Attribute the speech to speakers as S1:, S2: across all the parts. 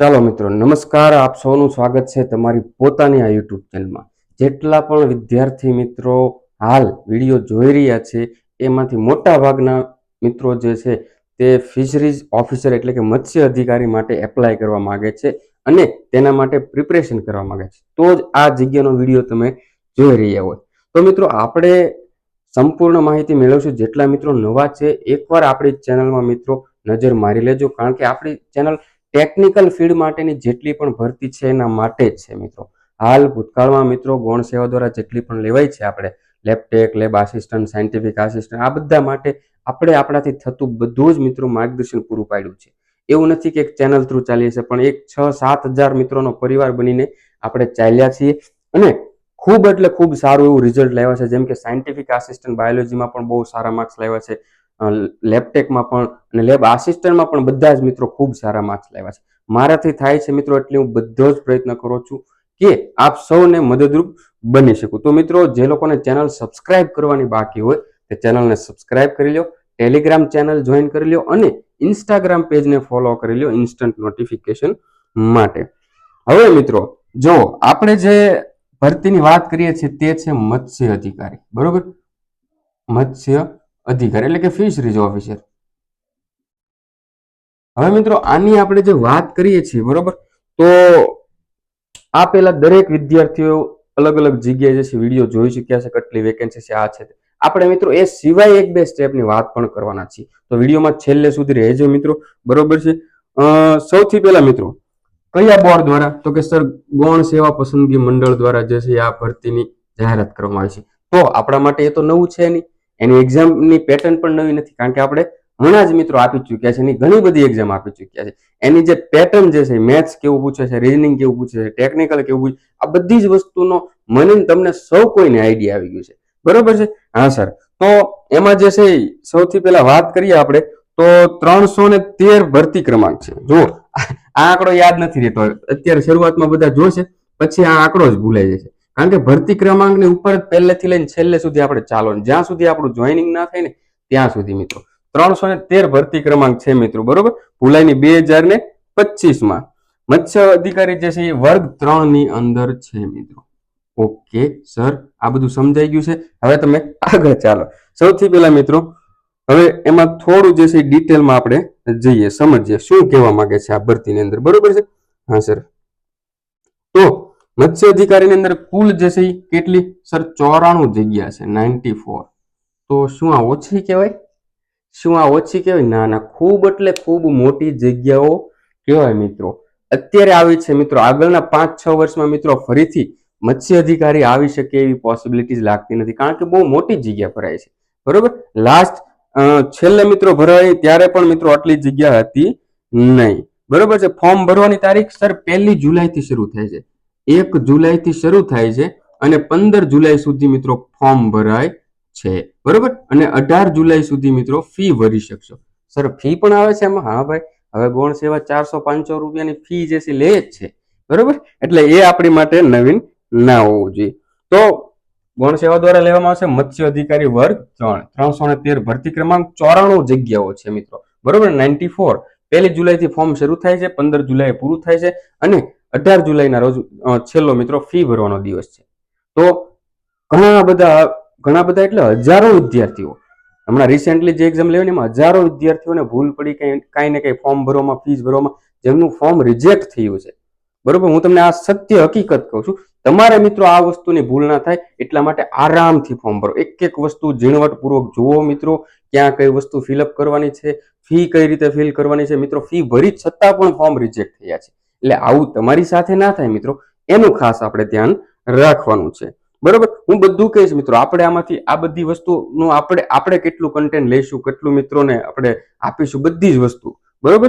S1: ચાલો મિત્રો, નમસ્કાર, આપ સૌનું સ્વાગત છે તમારી પોતાની આ યુટ્યુબ ચેનલમાં જેટલા પણ વિદ્યાર્થી મિત્રો હાલ વીડિયો જોઈ રહ્યા છે, એમાંથી મોટા ભાગના મિત્રો જે છે તે ફિશરીઝ ઓફિસર એટલે કે મત્સ્ય અધિકારી માટે એપ્લાય કરવા માગે છે અને તેના માટે પ્રિપરેશન કરવા માગે છે. તો જ આ જગ્યાનો વીડિયો તમે જોઈ રહ્યા હોય. તો મિત્રો, આપણે સંપૂર્ણ માહિતી મેળવશું. જેટલા મિત્રો નવા છે, એકવાર આપણી ચેનલમાં મિત્રો નજર મારી લેજો. કારણ કે આપણી ચેનલ ટેકનિકલ ફીલ્ડ માટેની જેટલી પણ ભરતી છે એના માટે જ છે મિત્રો. હાલ ભૂતકાળમાં મિત્રો ગૌણ સેવા દ્વારા જેટલી પણ લેવાય છે આપણે lab tech lab assistant scientific assistant આ બધા માટે આપણે આપણાથી થતું બધું જ મિત્રો માર્ગદર્શન પૂરું પાડ્યું છે. એવું નથી કે એક ચેનલ થ્રુ ચાલીએ છે પણ એક છ સાત હજાર મિત્રોનો પરિવાર બનીને આપણે ચાલ્યા છીએ. અને ખૂબ એટલે ખૂબ સારું એવું રિઝલ્ટ લાવ્યા છે. જેમ કે સાયન્ટિફિક આસિસ્ટન્ટ બાયોલોજીમાં પણ બહુ સારા માર્ક્સ લાવ્યા છે. લેબટેકમાં પણ અને લેબ આસિસ્ટન્ટમાં પણ બધા જ મિત્રો ખૂબ સારા માર્ક્સ લાવ્યા છે. મારાથી થાય છે મિત્રો એટલે હું બધો જ પ્રયત્ન કરું છું કે આપ સૌને મદદરૂપ બની શકું. તો મિત્રો, જે લોકોને ચેનલ સબસ્ક્રાઇબ કરવાની બાકી હોય, તે ચેનલને સબસ્ક્રાઇબ કરી લો ટેલિગ્રામ ચેનલ જોઈન કરી લો અને ઇન્સ્ટાગ્રામ પેજને ફોલો કરી લો ઇન્સ્ટન્ટ નોટિફિકેશન માટે. હવે મિત્રો, જો આપણે જે ભરતીની વાત કરીએ છીએ તે છે મત્સ્ય અધિકારી. બરોબર? મત્સ્ય અધિકારી એટલે કે ફિશરીઝ ઓફિસર હવે મિત્રો, આની આપણે જે વાત કરીએ છીએ, બરોબર? તો આ પેલા દરેક વિદ્યાર્થીઓ અલગ અલગ જગ્યાએ જે છે વીડિયો જોઈ ચૂક્યા છે, કેટલી વેકેન્સી છે, આ છે આપણે મિત્રો એ સિવાય એક બે સ્ટેપની વાત પણ કરવાના છીએ. તો વિડીયોમાં છેલ્લે સુધી રહેજો મિત્રો, બરોબર છે? સૌથી પહેલા મિત્રો, કયા બોર્ડ દ્વારા, તો કે સર ગૌણ સેવા પસંદગી મંડળ દ્વારા જે છે આ ભરતીની જાહેરાત કરવામાં આવી છે? તો આપણા માટે એ તો નવું છે નહીં. એની એક્ઝામની પેટર્ન પણ નવી નથી, કારણ કે આપણે હમણાં જ મિત્રો આપી ચૂક્યા છે એની ઘણી બધી એક્ઝામ આપી ચૂક્યા છે. એની જે પેટર્ન જે છે મેથ્સ કેવું પૂછે છે રીઝનિંગ કેવું પૂછે છે ટેકનિકલ કેવું પૂછે આ બધી જ વસ્તુનો મને તમને સૌ કોઈને આઈડિયા આવી ગયું છે. બરોબર છે? હા સર તો એમાં જે છે, સૌથી પહેલા વાત કરીએ આપણે, તો ત્રણસો ને તેર ભરતી ક્રમાંક છે. જુઓ, આ આંકડો યાદ નથી રહેતો. અત્યારે શરૂઆતમાં બધા જોશે, પછી આ આંકડો જ ભૂલાઈ જશે. કારણ કે ભરતી ક્રમાંકની ઉપર પહેલેથી લઈને છેલ્લે સુધી આપણે ચાલો જ્યાં સુધી આપણું જોઈનિંગ ના થાય ને ત્યાં સુધી મિત્રો ત્રણસો ને તેર ભરતી ક્રમાંક છે મિત્રો, બરોબર? ભુલાઈની બે હજાર ને પચીસમાં મત્સ્ય અધિકારી જે છે એ વર્ગ ત્રણની અંદર છે મિત્રો. ઓકે, સર, આ બધું સમજાઈ ગયું છે. હવે તમે આગળ ચાલો. સૌથી પહેલા મિત્રો, હવે એમાં થોડું જે છે ડિટેલમાં આપણે જઈએ, સમજીએ. શું કહેવા માંગે છે આ ભરતીની અંદર? બરોબર છે? હા, સર. તો મત્સ્ય અધિકારીની અંદર કુલ જે છે કેટલી? સર, ચોરાણું જગ્યા છે નાઇન્ટી ફોર તો શું આ ઓછી કહેવાય? શું આ ઓછી કહેવાય? ના ના, ખૂબ એટલે ખૂબ મોટી જગ્યાઓ કહેવાય મિત્રો. અત્યારે આવી છે મિત્રો, આગળના પાંચ, છ વર્ષમાં મિત્રો ફરીથી મત્સ્ય અધિકારી આવી શકે એવી પોસિબિલિટીઝ લાગતી નથી, કારણ કે બહુ મોટી જગ્યા ભરાય છે. બરોબર? લાસ્ટ છેલ્લે મિત્રો ભરાય ત્યારે પણ મિત્રો આટલી જગ્યા હતી નહીં. બરોબર છે? ફોર્મ ભરવાની તારીખ, સર, પહેલી જુલાઈથી શરૂ થાય છે. એક જુલાઈથી શરૂ થાય છે અને પંદર જુલાઈ સુધી મિત્રો ફોર્મ ભરાય છે. બરોબર? અને અઢાર જુલાઈ સુધી મિત્રો ફી ભરી શકશો. સર, ફી પણ આવે છે એમાં? હા ભાઈ. હવે ગૌણ સેવા ચારસો પાંચસો રૂપિયાની ફી જે છે લે જ છે. બરોબર? એટલે એ આપણી માટે નવીન ના હોવું જોઈએ. તો ગૌણ સેવા દ્વારા લેવામાં આવશે મત્સ્ય અધિકારી વર્ગ ત્રણ. ત્રણસો ને તેર ભરતી ક્રમાંક ચોરાણું જગ્યાઓ છે મિત્રો. બરોબર? Ninety four. પહેલી જુલાઈથી ફોર્મ શરૂ થાય છે, પંદર જુલાઈ પૂરું થાય છે અને અઢાર જુલાઈના રોજ છેલ્લો મિત્રો ફી ભરવાનો દિવસ છે. તો ઘણા બધા ઘણા બધા એટલે હજારો વિદ્યાર્થીઓ, હમણાં રિસેન્ટલી જે એક્ઝામ લેવાની એમાં હજારો વિદ્યાર્થીઓને ભૂલ પડી કઈ કાંઈ ને કઈ ફોર્મ ભરવામાં ફીસ ભરવામાં, જેમનું ફોર્મ રિજેક્ટ થયું છે. બરોબર? હું તમને આ સત્ય હકીકત કહું છું. તમારે મિત્રો આ વસ્તુની ભૂલ ના થાય, એટલા માટે આરામથી ફોર્મ ભરો. એક એક વસ્તુ ઝીણવટપૂર્વક જુઓ મિત્રો, ક્યાં કઈ વસ્તુ ફિલઅપ કરવાની છે ફી કઈ રીતે ફિલ કરવાની છે. મિત્રો ફી ભરી છતાં પણ ફોર્મ રિજેક્ટ થયા છે. એટલે આવું તમારી સાથે ના થાય મિત્રો, એનું ખાસ આપણે ધ્યાન રાખવાનું છે. બરોબર? હું બધું કહીશ મિત્રો, આપણે આમાંથી આ બધી વસ્તુનું આપણે આપણે કેટલું કન્ટેન્ટ લઈશું, કેટલું મિત્રોને આપણે આપીશું, બધી જ વસ્તુ. બરોબર?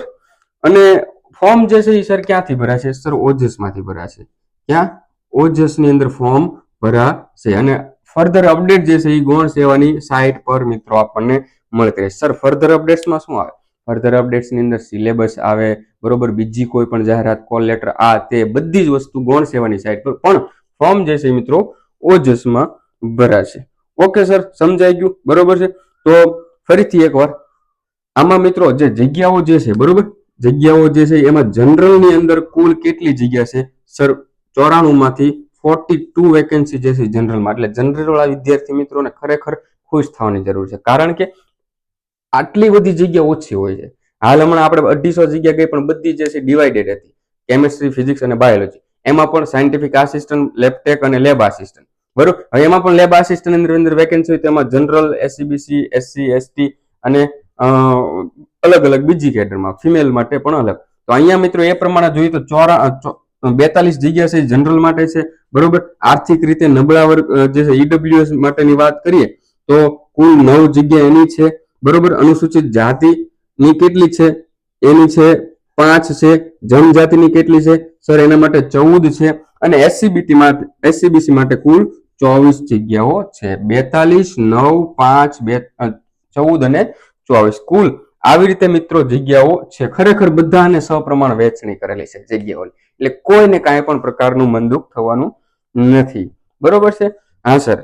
S1: અને ફોર્મ જે છે એ સર ક્યાંથી ભરાશે? સર ઓજસમાંથી ભરાશે. ક્યાં? ઓજસની અંદર ફોર્મ ભરાશે અને ફર્ધર અપડેટ જે છે એ ગૌણ સેવાની સાઇટ પર મિત્રો આપણને મળતી રહેશે. સર ફર્ધર અપડેટ્સમાં શું આવે? ફર્ધર અપડેટ્સની અંદર સિલેબસ આવે, બરોબર? બીજી કોઈ પણ જાહેરાત કોલ લેટર આ તે બધી જ વસ્તુ ગૌણ સેવાની સાઇટ પર. પણ ફોર્મ જે છે મિત્રો ઓજસમાં ભરાશે. ઓકે સર સમજાઈ ગયું? બરોબર છે? તો ફરીથી એકવાર, આમાં મિત્રો જે જગ્યાઓ જે છે, બરોબર? જગ્યાઓ જે છે, એમાં જનરલની અંદર કુલ કેટલી જગ્યા છે? સર ચોરાણું માંથી ફોર્ટી ટુ વેકેન્સી જે છે જનરલમાં એટલે જનરલ વાળા વિદ્યાર્થી મિત્રોને ખરેખર ખુશ થવાની જરૂર છે. કારણ કે આટલી બધી જગ્યા ઓછી હોય છે. હાલ હમણાં આપણે અઢીસો જગ્યા ગઈ પણ બધી જે છે ડિવાઇડેડ હતી. કેમિસ્ટ્રી ફિઝિક્સ અને બાયોલોજી એમાં પણ સાયન્ટિફિક આસિસ્ટન્ટ લેબટેક અને લેબ આસિસ્ટન્ટ બરોબર? હવે એમાં પણ લેબ આસિસ્ટન્ટ અંદર અંદર વેકેન્સી હોય તેમાં જનરલ એસસીબીસી એસસી એસટી અને અલગ અલગ બીજી કેડરમાં ફિમેલ માટે પણ અલગ. તો અહીંયા મિત્રો એ પ્રમાણે જોઈએ તો ચોરા બેતાલીસ જગ્યા છે જનરલ માટે છે. બરોબર? આર્થિક રીતે નબળા વર્ગ જે છે ઈડબ્લ્યુએસ માટેની વાત કરીએ તો કુલ નવ જગ્યા એની છે. બરોબર? અનુસૂચિત જાતિની કેટલી છે? એની છે પાંચ છે. જનજાતિની કેટલી છે? સર, એના માટે ચૌદ છે. અને એસસીબીટી માટે એસસીબીસી માટે કુલ ચોવીસ જગ્યાઓ છે. બેતાલીસ, નવ, પાંચ, બે ચૌદ અને ચોવીસ. કુલ આવી રીતે મિત્રો જગ્યાઓ છે. ખરેખર બધાને સપ્રમાણ વહેંચણી કરેલી છે જગ્યાઓની એટલે કોઈને કાંઈ પણ પ્રકારનું મનદુખ થવાનું નથી. બરોબર છે? હા, સર.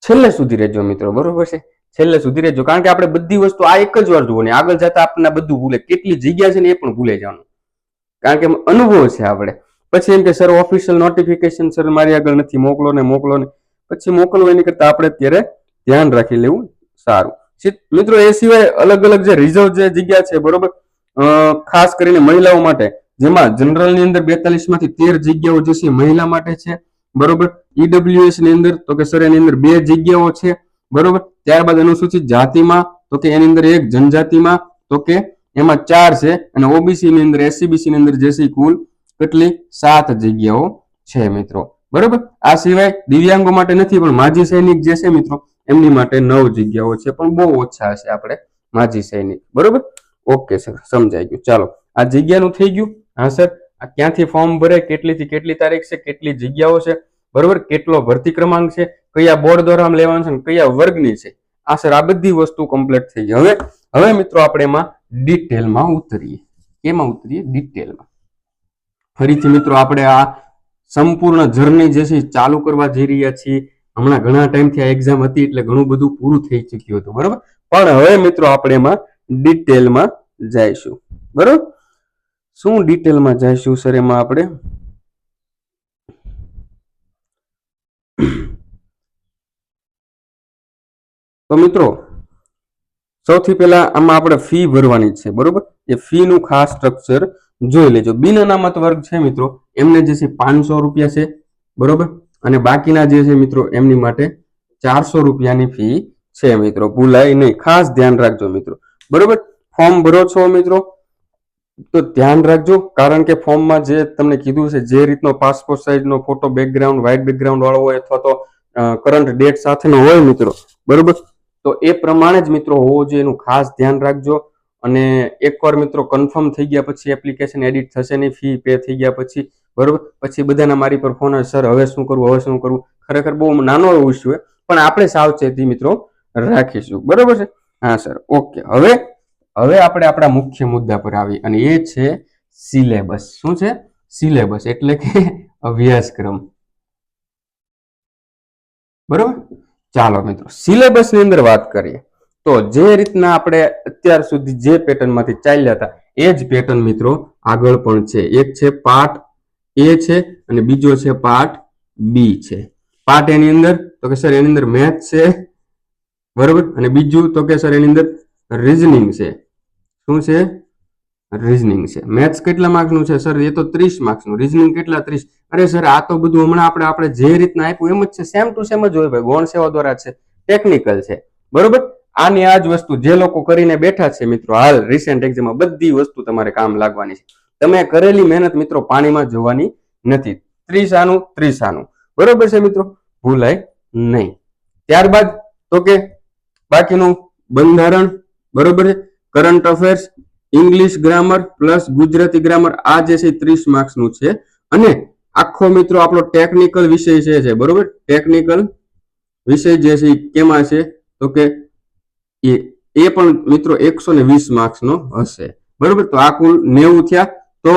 S1: છેલ્લે સુધી રહેજો મિત્રો. બરોબર છે? છેલ્લે સુધી રહેજો. કારણ કે આપણે બધી વસ્તુ આ એક જ વાર જોવાની આગળ જતા આપણને બધું ભૂલે. કેટલી જગ્યા છે ને એ પણ ભૂલે જવાનું. કારણ કે અનુભવ છે આપણે પછી એમ કે સર ઓફિશિયલ નોટિફિકેશન સર મારી આગળ નથી. મોકલો ને મોકલો ને. પછી મોકલવો એની કરતા આપણે અત્યારે ધ્યાન રાખી લેવું સારું. મિત્રો, એ સિવાય અલગ અલગ જે રિઝર્વ જે જગ્યા છે, બરોબર? ખાસ કરીને મહિલાઓ માટે, જેમાં જનરલની અંદર બેતાલીસમાંથી તેર જગ્યાઓ જે છે મહિલા માટે છે, બરોબર? ઈડબ્લ્યુએસની અંદર, તો કે સર એની અંદર બે જગ્યાઓ છે, બરોબર? ત્યારબાદ અનુસૂચિત જાતિમાં, તો કે એની અંદર એક જનજાતિમાં, તો કે એમાં ચાર છે અને ઓબીસી ની અંદર એસસીબીસી ની અંદર જે છે કુલ કેટલી? સાત જગ્યાઓ છે મિત્રો. બરોબર? આ સિવાય દિવ્યાંગો માટે નથી, પણ માજી સૈનિક જે છે મિત્રો, એમની માટે નવ જગ્યાઓ છે, પણ બહુ ઓછા છે આપણે માજી સૈનિક. બરોબર? ઓકે સર સમજાઈ ગયું. ચાલો, આ જગ્યાનું થઈ ગયું. હા સર આ ક્યાંથી ફોર્મ ભરે કેટલીથી કેટલી તારીખ છે, કેટલી જગ્યાઓ છે? બરોબર? કેટલો ભરતી ક્રમાંક છે? કયા બોર્ડ દ્વારા આમ લેવાનું છે કયા વર્ગની છે? આ સર, આ બધી વસ્તુ કમ્પ્લીટ થઈ ગઈ. હવે હવે મિત્રો આપણે એમાં ડિટેલમાં ઉતરીએ. કેમાં ઉતરીએ? ડિટેલમાં ફરીથી મિત્રો આપણે આ સંપૂર્ણ જર્ની જે છે ચાલુ કરવા જઈ રહ્યા છીએ. હમણાં ઘણા ટાઈમથી આ એક્ઝામ હતી એટલે ઘણું બધું પૂરું થઈ ચૂક્યું હતું, બરોબર? પણ હવે મિત્રો આપણે એમાં ડિટેલમાં જઈશું. બરોબર? શું ડિટેલમાં જઈશું સર એમાં આપણે? તો મિત્રો, સૌથી પહેલા આમાં આપણે ફી ભરવાની છે, બરોબર? એ ફી નું ખાસ સ્ટ્રક્ચર જોઈ લેજો. બિન અનામત વર્ગ છે મિત્રો, એમને જે છે પાંચસો રૂપિયા છે, બરોબર? અને બાકીના જે છે મિત્રો, એમની માટે ચારસો રૂપિયાની ફી છે મિત્રો. ભૂલાય નહીં. ખાસ ધ્યાન રાખજો મિત્રો. બરોબર? ફોર્મ ભરો છો મિત્રો? તો ધ્યાન રાખજો. કારણ કે ફોર્મમાં જે તમને કીધું છે, જે રીતનો પાસપોર્ટ સાઇઝનો ફોટો બેકગ્રાઉન્ડ વ્હાઇટ બેકગ્રાઉન્ડ વાળો હોય અથવા તો કરંટ ડેટ સાથેનો હોય મિત્રો. બરોબર? તો એ પ્રમાણે જ મિત્રો હોવો જોઈએ એનું ખાસ ધ્યાન રાખજો. અને એકવાર મિત્રો કન્ફર્મ થઈ ગયા પછી એપ્લિકેશન એડિટ થશે નહીં ફી પે થઈ ગયા પછી, બરોબર? પછી બધાના મારી પર ફોન સર હવે શું કરવું? હવે શું કરવું? ખરેખર બહુ નાનો એવો ઇસ્યુ પણ આપણે સાવચેતી મિત્રો રાખીશું. બરોબર છે? હા સર ઓકે હવે હવે આપણે આપણા મુખ્ય મુદ્દા પર આવી અને એ છે સિલેબસ શું છે? સિલેબસ એટલે કે અભ્યાસક્રમ. બરોબર? ચાલો મિત્રો સિલેબસની અંદર વાત કરીએ. તો જે રીતના આપણે અત્યાર સુધી જે પેટર્નમાંથી ચાલ્યા હતા, એ જ પેટર્ન મિત્રો આગળ પણ છે. એક છે પાર્ટ એ છે અને બીજો છે પાર્ટ બી છે. પાર્ટ એની અંદર, તો કે સર, એની અંદર મેથ છે, બરોબર? અને બીજું, તો કે સર, એની અંદર રીઝનિંગ છે. શું છે? રીઝનિંગ છે. મેથ્સ કેટલા માર્ક્સનું છે સર એ તો ત્રીસ માર્ક્સનું. રીઝનિંગ કેટલા ત્રીસ? અરે સર આ તો બધું હમણાં આપણે આપણે જે રીતના આપ્યું, એમ જ છે. સેમ ટુ સેમ જ હોય ભાઈ. ગૌણ સેવા દ્વારા છે ટેકનિકલ છે. બરોબર? આની આ જ વસ્તુ જે લોકો કરીને બેઠા છે મિત્રો, હાલ રિસેન્ટ એક્ઝામમાં બધી વસ્તુ તમારે કામ લાગવાની છે. તમે કરેલી મહેનત મિત્રો પાણીમાં જોવાની નથી. ત્રીસ આનું ત્રીસ આનું બરોબર છે મિત્રો? ભૂલાય નહીં. ત્યારબાદ તો કે બાકીનું બંધારણ, બરોબર છે? Current affairs English grammar plus Gujarati grammar આ જે છે ત્રીસ માર્ક્સનું છે. અને આખો મિત્રો આપણો ટેકનિકલ વિષય છે છે, બરોબર? ટેકનિકલ વિષય જે છે કેમાં છે? તો કે એ એ પણ મિત્રો એકસો ને વીસ માર્ક્સનો હશે. બરોબર? તો આ કુલ નેવું થયા. તો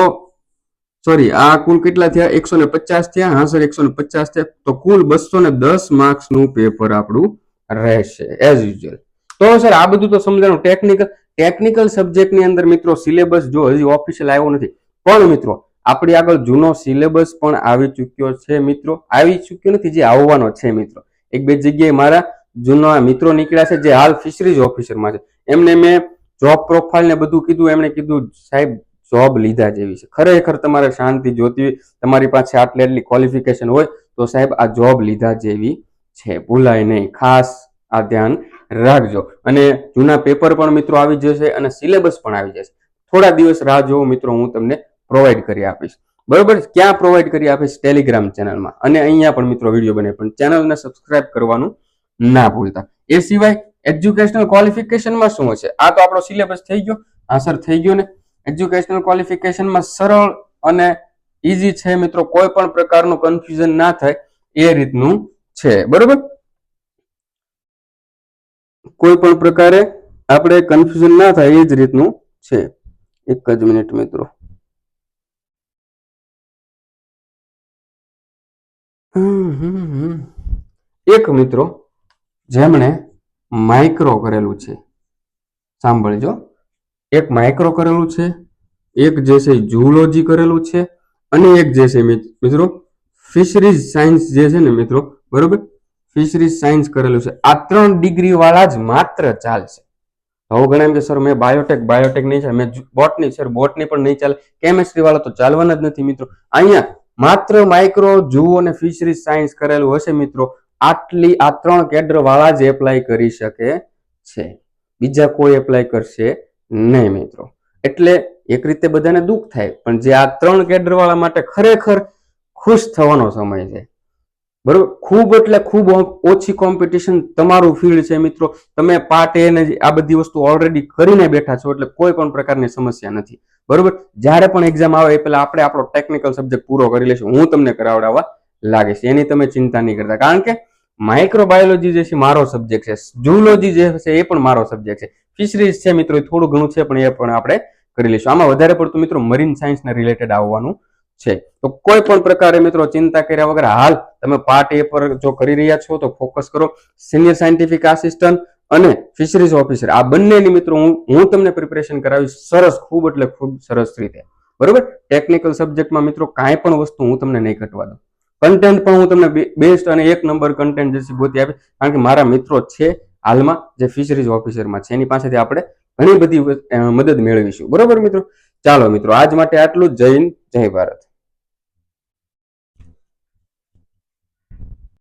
S1: સોરી આ કુલ કેટલા થયા? એકસો ને પચાસ થયા. હા સર એકસો ને પચાસ થયા. તો કુલ બસો ને દસ માર્ક્સનું પેપર આપણું રહેશે એઝ યુઝ્યુઅલ તો સર આ બધું તો સમજાણું ટેકનિકલ ટેકનિકલ સબ્જેક્ટની અંદર મિત્રો સિલેબસ જો હજી ઓફિશિયલ આવ્યો નથી. પણ મિત્રો, આપણી આગળ જૂનો સિલેબસ પણ આવી ચૂક્યો છે મિત્રો. આવી ચૂક્યો નથી, જે આવવાનો છે મિત્રો. એક બે જગ્યાએ મારા જૂના મિત્રો નીકળ્યા છે, જે હાલ ફિશરીઝ ઓફિસરમાં છે. એમને મેં જોબ પ્રોફાઇલ ને બધું કીધું, એમણે કીધું, સાહેબ જોબ લીધા જેવી છે. ખરેખર તમારે શાંતિ જોતી હોય, તમારી પાસે આટલી આટલી ક્વોલિફિકેશન હોય, તો સાહેબ, આ જોબ લીધા જેવી છે. ભૂલાય નહીં. ખાસ આ ધ્યાન રાખજો. અને જૂના પેપર પણ મિત્રો આવી જશે અને સિલેબસ પણ આવી જશે. થોડા દિવસ રાહ જોવો મિત્રો, હું તમને પ્રોવાઈડ કરી આપીશ. બરોબર? ક્યાં પ્રોવાઈડ કરી આપીશ? ટેલિગ્રામ ચેનલમાં અને અહીંયા પણ મિત્રો વીડિયો બને, પણ ચેનલને સબસ્ક્રાઇબ કરવાનું ના ભૂલતા. એ સિવાય એજ્યુકેશનલ ક્વોલિફિકેશનમાં શું હશે? આ તો આપણો સિલેબસ થઈ ગયો આ સર થઈ ગયો ને. એજ્યુકેશનલ ક્વોલિફિકેશનમાં સરળ અને ઈઝી છે મિત્રો, કોઈ પણ પ્રકારનું કન્ફ્યુઝન ના થાય, એ રીતનું છે. બરોબર? કોઈ પણ પ્રકારે આપણે કન્ફ્યુઝન ના થાય એ જ રીતનું છે. એક જ મિનિટ મિત્રો. એક મિત્રો જેમણે માઇક્રો કરેલું છે. સાંભળજો. એક માઇક્રો કરેલું છે, એક જે છે ઝૂલોજી કરેલું છે, અને એક જે છે મિત્રો ફિશરીઝ સાયન્સ જે છે ને મિત્રો, બરોબર? ફિશરીઝ સાયન્સ કરેલું છે. આ ત્રણ ડિગ્રી વાળા જ માત્ર ચાલશે. હવે એમ કે, સર, મેં બાયોટેક બાયોટેક નહીં ચાલે. મેં બોટની સર બોટની પણ નહીં ચાલે. કેમેસ્ટ્રી વાળા તો ચાલવાના જ નથી, મિત્રો. અહીંયા માત્ર માઇક્રો જુઓ અને ફિશરીઝ સાયન્સ કરેલું હશે, મિત્રો. આટલી, આ ત્રણ કેડર વાળા જ એપ્લાય કરી શકે છે. બીજા કોઈ એપ્લાય કરશે નહીં, મિત્રો. એટલે એક રીતે બધાને દુઃખ થાય, પણ જે આ ત્રણ કેડર વાળા માટે ખરેખર ખુશ થવાનો સમય છે. બરોબર? ખૂબ એટલે ખૂબ ઓછી કોમ્પિટિશન તમારું ફિલ્ડ છે મિત્રો. તમે પાર્ટ એ ને આ બધી વસ્તુ ઓલરેડી કરીને બેઠા છો એટલે કોઈ પણ પ્રકારની સમસ્યા નથી. બરોબર? જ્યારે પણ એક્ઝામ આવે એ પહેલા આપણે આપણો ટેકનિકલ સબ્જેક્ટ પૂરો કરી લઈશું. હું તમને કરાવડાવવા લાગે છે એની તમે ચિંતા નહીં કરતા. કારણ કે માઇક્રોબાયોલોજી જે છે મારો સબ્જેક્ટ છે. ઝૂલોજી જે છે એ પણ મારો સબ્જેક્ટ છે. ફિશરીઝ છે મિત્રો થોડું ઘણું છે પણ એ પણ આપણે કરી લઈશું. આમાં વધારે પડતું મિત્રો મરીન સાયન્સને રિલેટેડ આવવાનું છે. તો કોઈ પણ પ્રકારે મિત્રો ચિંતા કર્યા વગર હાલ તમે પાર્ટ એ પર જો કરી રહ્યા છો તો ફોકસ કરો. સિનિયર સાયન્ટિફિક આસિસ્ટન્ટ અને ફિશરીઝ ઓફિસર આ બંનેની મિત્રો હું હું તમને પ્રિપેરેશન કરાવીશ સરસ, ખૂબ એટલે ખૂબ સરસ રીતે. બરોબર? ટેકનિકલ સબ્જેક્ટમાં મિત્રો કાંઈ પણ વસ્તુ હું તમને નહીં ઘટવા દઉં. કન્ટેન્ટ પણ હું તમને બેસ્ટ અને એક નંબર કન્ટેન્ટ જે ગોતી આપીશ. કારણ કે મારા મિત્રો છે હાલમાં જે ફિશરીઝ ઓફિસરમાં છે. એની પાસેથી આપણે ઘણી બધી મદદ મેળવીશું. બરોબર મિત્રો? ચાલો મિત્રો આજ માટે આટલું જય હિન્દ જય ભારત.